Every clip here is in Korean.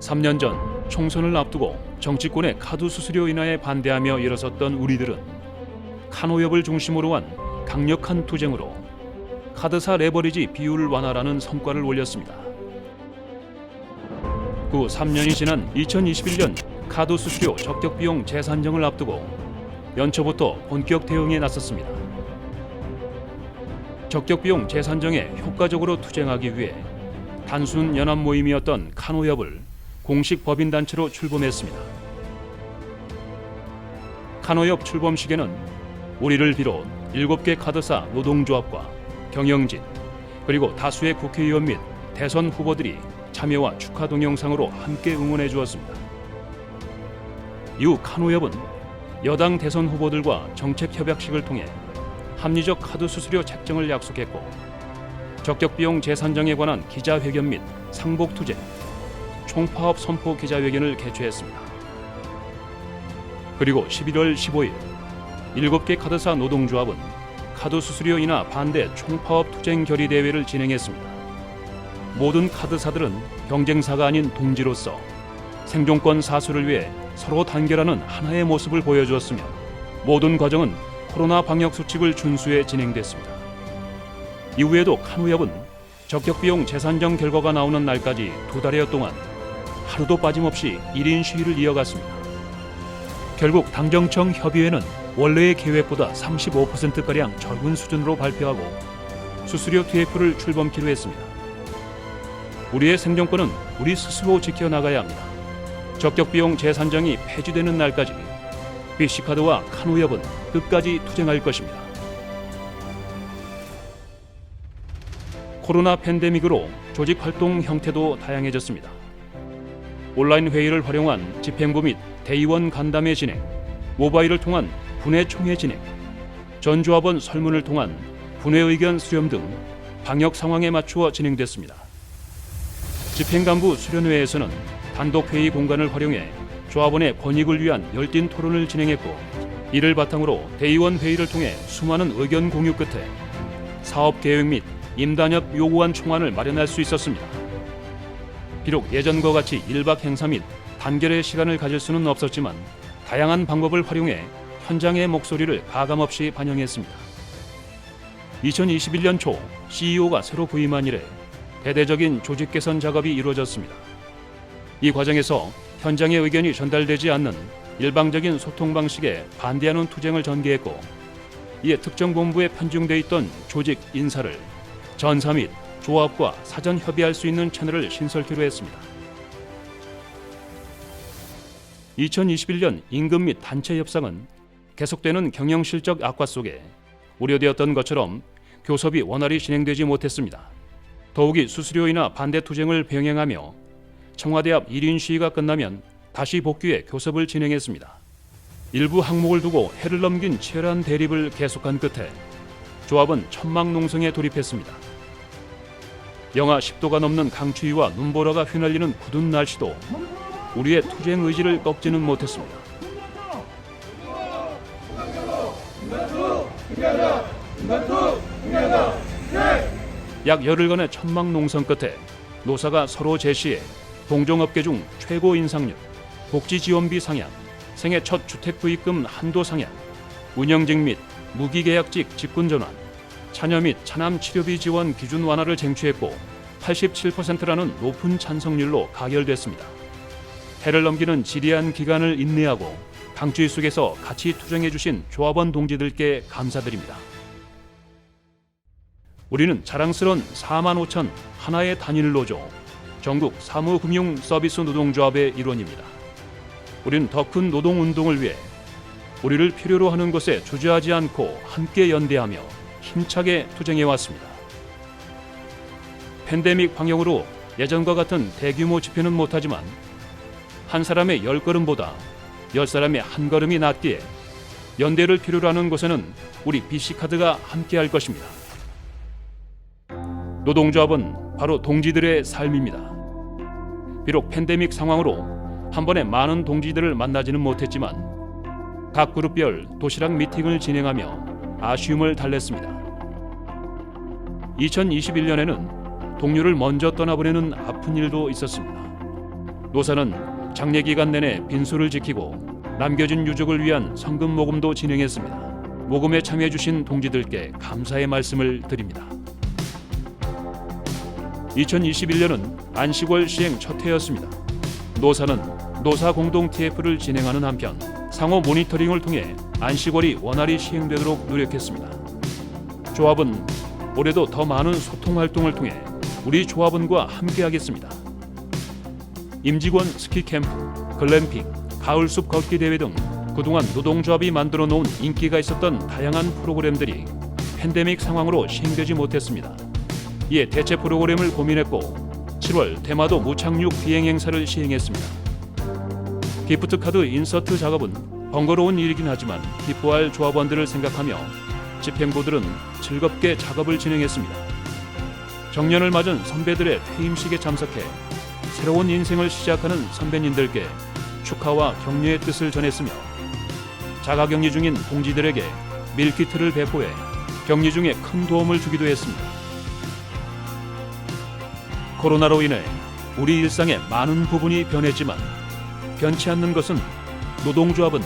3년 전 총선을 앞두고 정치권의 카드 수수료 인하에 반대하며 일어섰던 우리들은 카노협을 중심으로 한 강력한 투쟁으로 카드사 레버리지 비율 완화라는 성과를 올렸습니다. 그 3년이 지난 2021년 카드 수수료 적격 비용 재산정을 앞두고 연초부터 본격 대응에 나섰습니다. 적격 비용 재산정에 효과적으로 투쟁하기 위해 단순 연합 모임이었던 카노협을 공식 법인 단체로 출범했습니다. 카노협 출범식에는 우리를 비롯 7개 카드사 노동조합과 경영진 그리고 다수의 국회의원 및 대선 후보들이 참여와 축하 동영상으로 함께 응원해 주었습니다. 이후 카노협은 여당 대선 후보들과 정책 협약식을 통해 합리적 카드 수수료 책정을 약속했고 적격 비용 재산정에 관한 기자회견 및 상복 투쟁, 총파업 선포 기자회견을 개최했습니다. 그리고 11월 15일 7개 카드사 노동조합은 카드 수수료 인하 반대 총파업 투쟁 결의 대회를 진행했습니다. 모든 카드사들은 경쟁사가 아닌 동지로서 생존권 사수를 위해 서로 단결하는 하나의 모습을 보여주었으며 모든 과정은 코로나 방역 수칙을 준수해 진행됐습니다. 이후에도 카누협은 적격 비용 재산정 결과가 나오는 날까지 두 달여 동안 하루도 빠짐없이 1인 시위를 이어갔습니다. 결국 당정청 협의회는 원래의 계획보다 35%가량 적은 수준으로 발표하고 수수료 TF를 출범키로 했습니다. 우리의 생존권은 우리 스스로 지켜나가야 합니다. 적격 비용 재산정이 폐지되는 날까지 BC카드와 카누협은 끝까지 투쟁할 것입니다. 코로나 팬데믹으로 조직 활동 형태도 다양해졌습니다. 온라인 회의를 활용한 집행부 및 대의원 간담회 진행, 모바일을 통한 분회 총회 진행, 전조합원 설문을 통한 분회 의견 수렴 등 방역 상황에 맞추어 진행됐습니다. 집행간부 수련회에서는 단독 회의 공간을 활용해 조합원의 권익을 위한 열띤 토론을 진행했고 이를 바탕으로 대의원 회의를 통해 수많은 의견 공유 끝에 사업 계획 및 임단협 요구안 총안을 마련할 수 있었습니다. 비록 예전과 같이 일박 행사 및 단결의 시간을 가질 수는 없었지만 다양한 방법을 활용해 현장의 목소리를 가감없이 반영했습니다. 2021년 초 CEO가 새로 부임한 이래 대대적인 조직 개선 작업이 이루어졌습니다. 이 과정에서 현장의 의견이 전달되지 않는 일방적인 소통 방식에 반대하는 투쟁을 전개했고 이에 특정 본부에 편중돼 있던 조직 인사를 전사 및 조합과 사전 협의할 수 있는 채널을 신설키로 했습니다. 2021년 임금 및 단체 협상은 계속되는 경영 실적 악화 속에 우려되었던 것처럼 교섭이 원활히 진행되지 못했습니다. 더욱이 수수료 인하 반대 투쟁을 병행하며 청와대 앞 1인 시위가 끝나면 다시 복귀해 교섭을 진행했습니다. 일부 항목을 두고 해를 넘긴 치열한 대립을 계속한 끝에 조합은 천막 농성에 돌입했습니다. 영하 10도가 넘는 강추위와 눈보라가 휘날리는 굳은 날씨도 우리의 투쟁 의지를 꺾지는 못했습니다. 약 열흘간의 천막 농성 끝에 노사가 서로 제시해 동종업계 중 최고 인상률, 복지 지원비 상향, 생애 첫 주택 부입금 한도 상향, 운영직 및 무기계약직 직군 전환, 자녀 및 차남 치료비 지원 기준 완화를 쟁취했고 87%라는 높은 찬성률로 가결됐습니다. 해를 넘기는 지리한 기간을 인내하고 강추위 속에서 같이 투쟁해 주신 조합원 동지들께 감사드립니다. 우리는 자랑스런 4만 5천 하나의 단일 노조 전국 사무금융 서비스 노동조합의 일원입니다. 우리는 더 큰 노동 운동을 위해 우리를 필요로 하는 것에 주저하지 않고 함께 연대하며 힘차게 투쟁해 왔습니다. 팬데믹 방역으로 예전과 같은 대규모 집회는 못하지만 한 사람의 열 걸음보다 열 사람의 한 걸음이 낫기에 연대를 필요로 하는 곳에는 우리 BC 카드가 함께할 것입니다. 노동조합은 바로 동지들의 삶입니다. 비록 팬데믹 상황으로 한 번에 많은 동지들을 만나지는 못했지만 각 그룹별 도시락 미팅을 진행하며 아쉬움을 달랬습니다. 2021년에는 동료를 먼저 떠나보내는 아픈 일도 있었습니다. 노사는 장례 기간 내내 빈소를 지키고 남겨진 유족을 위한 성금 모금도 진행했습니다. 모금에 참여해 주신 동지들께 감사의 말씀을 드립니다. 2021년은 안식월 시행 첫 해였습니다. 노사는 노사 공동 TF를 진행하는 한편 상호 모니터링을 통해 안식월이 원활히 시행되도록 노력했습니다. 조합은 올해도 더 많은 소통 활동을 통해 우리 조합원과 함께하겠습니다. 임직원 스키 캠프, 글램핑, 가을숲 걷기 대회 등 그동안 노동조합이 만들어 놓은 인기가 있었던 다양한 프로그램들이 팬데믹 상황으로 시행되지 못했습니다. 이에 대체 프로그램을 고민했고 7월 대마도 무착륙 비행 행사를 시행했습니다. 기프트 카드 인서트 작업은 번거로운 일이긴 하지만 기뻐할 조합원들을 생각하며 집행부들은 즐겁게 작업을 진행했습니다. 정년을 맞은 선배들의 퇴임식에 참석해 새로운 인생을 시작하는 선배님들께 축하와 격려의 뜻을 전했으며 자가격리 중인 동지들에게 밀키트를 배포해 격리 중에 큰 도움을 주기도 했습니다. 코로나로 인해 우리 일상의 많은 부분이 변했지만 변치 않는 것은 노동조합은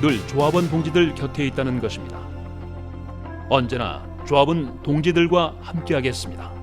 늘 조합원 동지들 곁에 있다는 것입니다. 언제나 조합은 동지들과 함께하겠습니다.